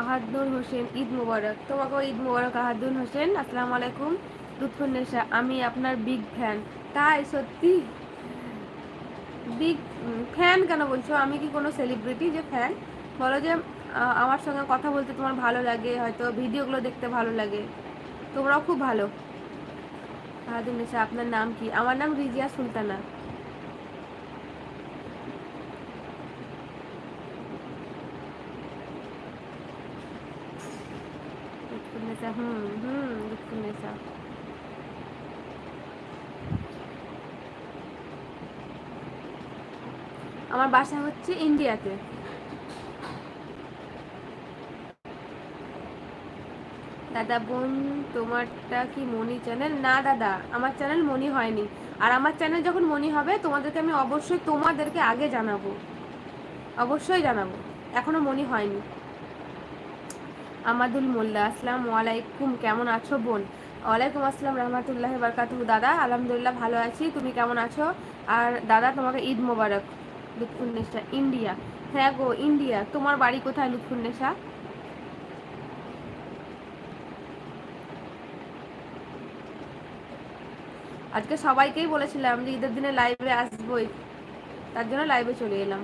আহাদুল হোসেন ঈদ মুবারক। তোমাকেও ঈদ মুবারক আহাদুল হোসেন। আসসালামু আলাইকুম লুৎফুন্নেসা আমি আপনার বিগ ফ্যান তাই সত্যি বিগ ফ্যান কেন বলছো? আমি কি কোনো সেলিব্রিটি যে ফ্যান বলো যে আমার সঙ্গে কথা বলতে তোমার ভালো লাগে, হয়তো ভিডিওগুলো দেখতে ভালো লাগে। তোমরাও খুব ভালো। আহাদুল নেশা আপনার নাম কি? আমার নাম রিজিয়া সুলতানা। লুৎফুন্নেসা হুম হুম লুৎফুন্নেসা আমার বাসা হচ্ছে ইন্ডিয়াতে। দাদা বোন, তোমারটা কি মনি চ্যানেল? না দাদা, আমার চ্যানেল মনি হয়নি। আর আমার চ্যানেল যখন মনি হবে, তোমাদেরকে আমি অবশ্যই তোমাদেরকে আগে জানাব। অবশ্যই জানাব। এখনও মনি হয়নি। আমাদুল মোল্লা, আসসালাম ওয়ালাইকুম কেমন আছো বোন? ওয়ালাইকুম আসসালাম রহমতুল্লাহ বারকাতু দাদা, আলহামদুলিল্লাহ ভালো আছি। তুমি কেমন আছো? আর দাদা, তোমাকে ঈদ মোবারক। লুৎফুন্নেসা ইন্ডিয়া। হ্যাঁ গো, ইন্ডিয়া। তোমার বাড়ি কোথায় লুৎফুন্নেসা আজকে সবাইকেই বলেছিলাম যে ঈদের দিনে লাইভে আসবোই। তার জন্য লাইভে চলে এলাম।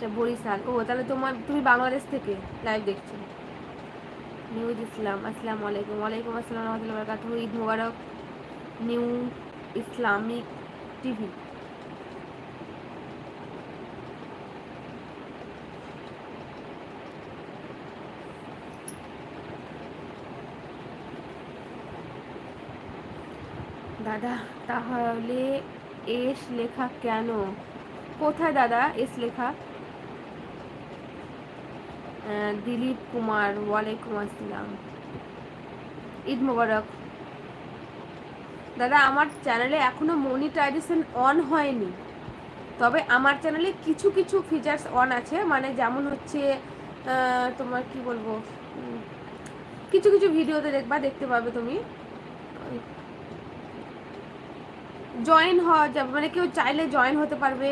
আচ্ছা বরিশাল। ও তাহলে তোমার, তুমি বাংলাদেশ থেকে লাইভ দেখছ। নিউজ ইসলাম আসসালামু আলাইকুম। ওয়ালাইকুম আসসালাম রহমতুল্লাহ বরকাত ঈদ মুবারক। নিউ ইসলামিক টিভি দাদা, তাহলে এস লেখা কেন? কোথায় দাদা এস লেখা? দিলীপ কুমার, ওয়ালাইকুম আসসালাম। ঈদ মুবারক। দাদা, আমার চ্যানেলে এখনও মনিটাইজেশন অন হয়নি। তবে আমার চ্যানেলে কিছু কিছু ফিচার্স অন আছে। মানে যেমন হচ্ছে তোমার কি বলব? কিছু কিছু ভিডিওতে দেখবা দেখতে পাবে তুমি। জয়েন হওয়া যাবে মানে কেউ চাইলে জয়েন হতে পারবে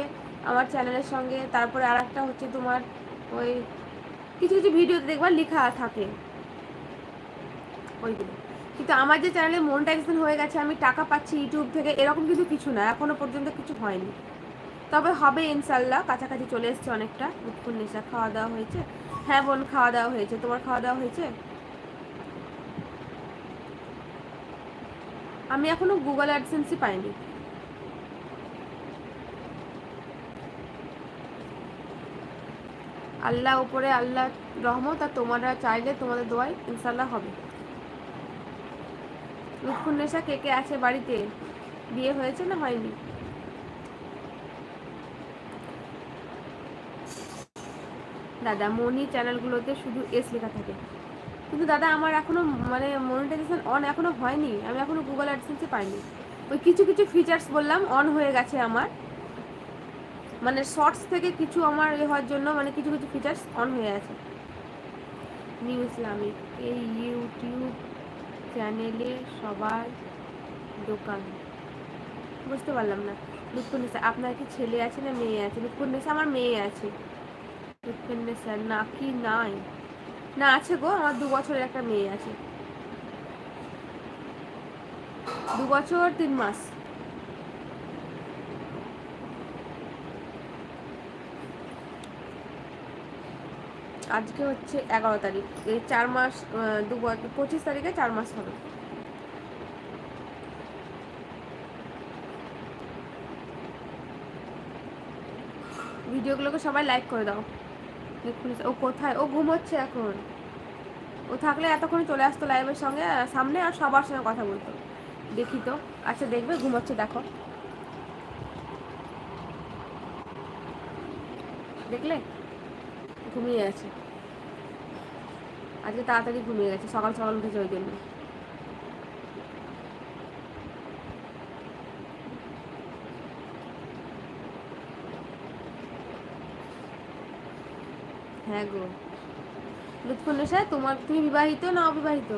আমার চ্যানেলের সঙ্গে। তারপরে আর হচ্ছে তোমার ওই কিছু কিছু ভিডিওতে দেখবা লেখা থাকে। ওইগুলো কিন্তু আমার যে চ্যানেলে মনিটাইজেশন হয়ে গেছে, আমি টাকা পাচ্ছি ইউটিউব থেকে, এরকম কিছু কিছু না, এখনও পর্যন্ত কিছু হয়নি। তবে হবে ইনশাল্লাহ কাছাকাছি চলে এসছে অনেকটা। উৎফুল নেশা খাওয়া দাওয়া হয়েছে। হ্যাঁ বোন, খাওয়া দাওয়া হয়েছে। তোমার খাওয়া দাওয়া হয়েছে? আমি এখনও গুগল অ্যাডসেন্সই পাইনি। আল্লাহ উপরে আল্লাহ রহমত আর তোমরা চাইলে তোমাদের দোয়াই ইনশাল্লাহ হবে। লুৎফুন্নেসা কে কে আছে বাড়িতে? বিয়ে হয়েছে না হয়নি? দাদা, মনি চ্যানেলগুলোতে শুধু এস লেখা থাকে। কিন্তু দাদা, আমার এখনও মানে মনিটাইজেশন অন এখনও হয়নি। আমি এখনও গুগল অ্যাডসেন্সে পাইনি। ওই কিছু কিছু ফিচার্স বললাম অন হয়ে গেছে আমার। মানে শর্টস থেকে কিছু আমার এ হওয়ার জন্য মানে কিছু কিছু ফিচার্স অন হয়ে আছে। নিউ ইসলামিক এই ইউটিউব চ্যানেলে সবার দোকান। বুঝতে পারলাম না। লুৎফুন্নেসা আপনার কি ছেলে আছে না মেয়ে আছে? লুৎফুন্নেসা আমার মেয়ে আছে। লুৎফুন্নেসা না কি নাই? না, আছে গো, আমার দু বছরের একটা মেয়ে আছে। দু বছর, তিন মাস। আজকে হচ্ছে এগারো তারিখ। এই চার মাস দু পঁচিশ তারিখে চার মাস হবে। ভিডিওগুলোকে সবাই লাইক করে দাও। ও কোথায়? ও ঘুমোচ্ছে এখন। ও থাকলে এতক্ষণ চলে আসতো লাইভের সঙ্গে সামনে আর সবার সঙ্গে কথা বলতো। দেখি তো। আচ্ছা দেখবে, ঘুমোচ্ছে, দেখো। দেখলে? ঘুমিয়ে আছে আজকে তাড়াতাড়ি ঘুমিয়ে গেছে, সকাল সকাল উঠেছে ওই জন্য। হ্যাঁ গো। লুৎফুন্নেসা তোমার, তুমি বিবাহিত না অবিবাহিত?